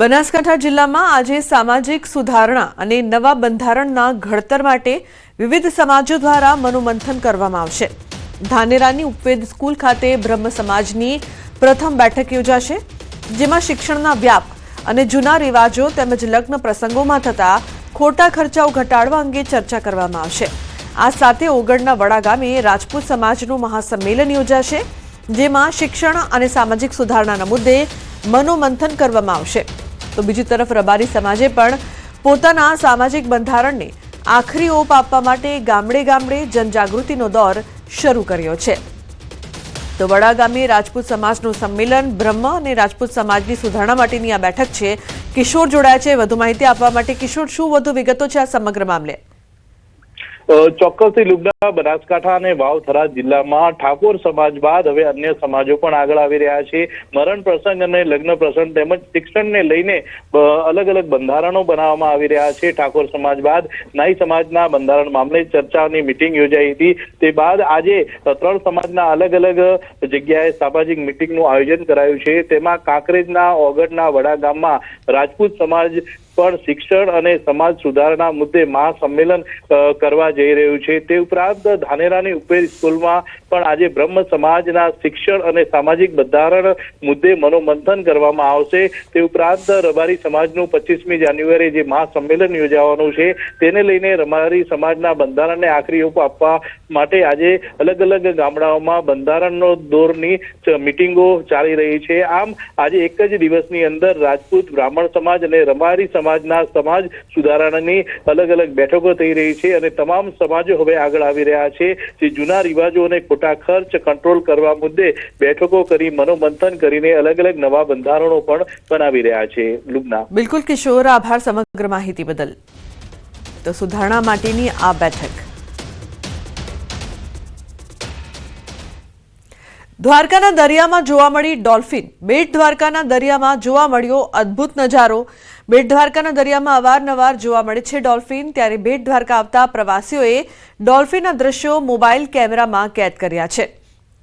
બનાસકાંઠા જિલ્લામાં આજે સામાજિક સુધારણા અને નવા બંધારણના ઘડતર માટે વિવિધ સમાજો દ્વારા મનોમંથન કરવામાં આવશે. ધાનેરાની ઉપવેદ સ્કૂલ ખાતે બ્રહ્મ સમાજની પ્રથમ બેઠક યોજાશે, જેમાં શિક્ષણના વ્યાપ અને જૂના રિવાજો તેમજ લગ્ન પ્રસંગોમાં થતા ખોટા ખર્ચાઓ ઘટાડવા અંગે ચર્ચા કરવામાં આવશે. આ સાથે ઓગળના વડા ગામે રાજપૂત સમાજનું મહાસંમેલન યોજાશે, જેમાં શિક્ષણ અને સામાજિક સુધારણાના મુદ્દે મનોમંથન કરવામાં આવશે. તો બીજી તરફ રબારી સમાજે પણ પોતાના સામાજિક બંધારણને આખરી ઓપ આપવા માટે ગામડે ગામડે જનજાગૃતિનો દોર શરૂ કર્યો છે. તો વડા ગામે રાજપૂત સમાજનું સંમેલન, બ્રહ્મ અને રાજપૂત સમાજની સુધારણા માટેની આ બેઠક છે. કિશોર જોડાયા છે. વધુ માહિતી આપવા માટે કિશોર, શું વધુ વિગતો છે આ સમગ્ર મામલે? ચોક્કસથી લુગડા, બનાસકાંઠા અને વાવથરા જિલ્લામાં ઠાકોર સમાજ બાદ હવે અન્ય સમાજો પણ આગળ આવી રહ્યા છે. મરણ પ્રસંગ અને લગ્ન પ્રસંગ તેમજ શિક્ષણને લઈને અલગ અલગ બંધારણો બનાવવામાં આવી રહ્યા છે. ઠાકોર સમાજ બાદ નાઈ સમાજના બંધારણ મામલે ચર્ચાની મિટિંગ યોજાઈ હતી. તે બાદ આજે ત્રણ સમાજના અલગ અલગ જગ્યાએ સામાજિક મિટિંગનું આયોજન કરાયું છે. તેમાં કાંકરેજના ઓગળના વડા ગામમાં રાજપૂત સમાજ પણ શિક્ષણ અને સમાજ સુધારણા મુદ્દે મહાસંમેલન કરવા જઈ રહ્યું છે. તે ઉપરાંત ધાનેરાની ઉપેર સ્કૂલમાં પણ આજે બ્રહ્મ સમાજના શિક્ષણ અને સામાજિક બંધારણ મુદ્દે મનોમંથન કરવામાં આવશે. તે ઉપરાંત રબારી સમાજનું પચીસમી જાન્યુઆરી જે મહાસંમેલન યોજાવાનું છે, તેને લઈને રબારી સમાજના બંધારણને આખરી ઓપ આપવા માટે આજે અલગ અલગ ગામડાઓમાં બંધારણનો દોરની મિટિંગો ચાલી રહી છે. આમ આજે એક જ દિવસની અંદર રાજપૂત બ્રાહ્મણ સમાજ અને રબારી સમાજના સમાજ સુધારણાની અલગ અલગ બેઠકો થઈ રહી છે અને તમામ સમાજો હવે આગળ આવી રહ્યા છે. જે જૂના રિવાજો અને ખોટા ખર્ચ કંટ્રોલ કરવા મુદ્દે બેઠકો કરી મનોમંથન કરીને અલગ અલગ નવા બંધારણો પણ બનાવી રહ્યા છે. લુગના બિલકુલ કિશોર, આભાર સમગ્ર માહિતી બદલ. તો સુધારણા માટેની આ બેઠક. દ્વારકાના દરિયામાં જોવા મળી ડોલ્ફિન. બેટ દ્વારકાના દરિયામાં જોવા મળ્યો અદ્ભુત નજારો. બેટ દ્વારકાના દરિયામાં અવારનવાર જોવા મળે છે ડોલ્ફિન. ત્યારે બેટ દ્વારકા આવતા પ્રવાસીઓએ ડોલ્ફિનના દ્રશ્યો મોબાઈલ કેમેરામાં કેદ કર્યા છે.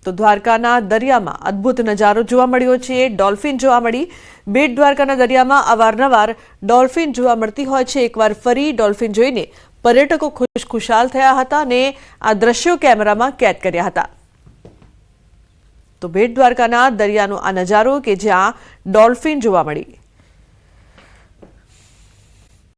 તો દ્વારકાના દરિયામાં અદ્ભુત નજારો જોવા મળ્યો છે. ડોલ્ફિન જોવા મળી. બેટ દ્વારકાના દરિયામાં અવારનવાર ડોલ્ફિન જોવા મળતી હોય છે. એકવાર ફરી ડોલ્ફિન જોઈને પર્યટકો ખુશ ખુશાલ થયા હતા અને આ દ્રશ્યો કેમેરામાં કેદ કર્યા હતા. તો બેટ દ્વારકાના દરિયાનો આ નજારો કે જ્યાં ડોલ્ફિન જોવા મળી.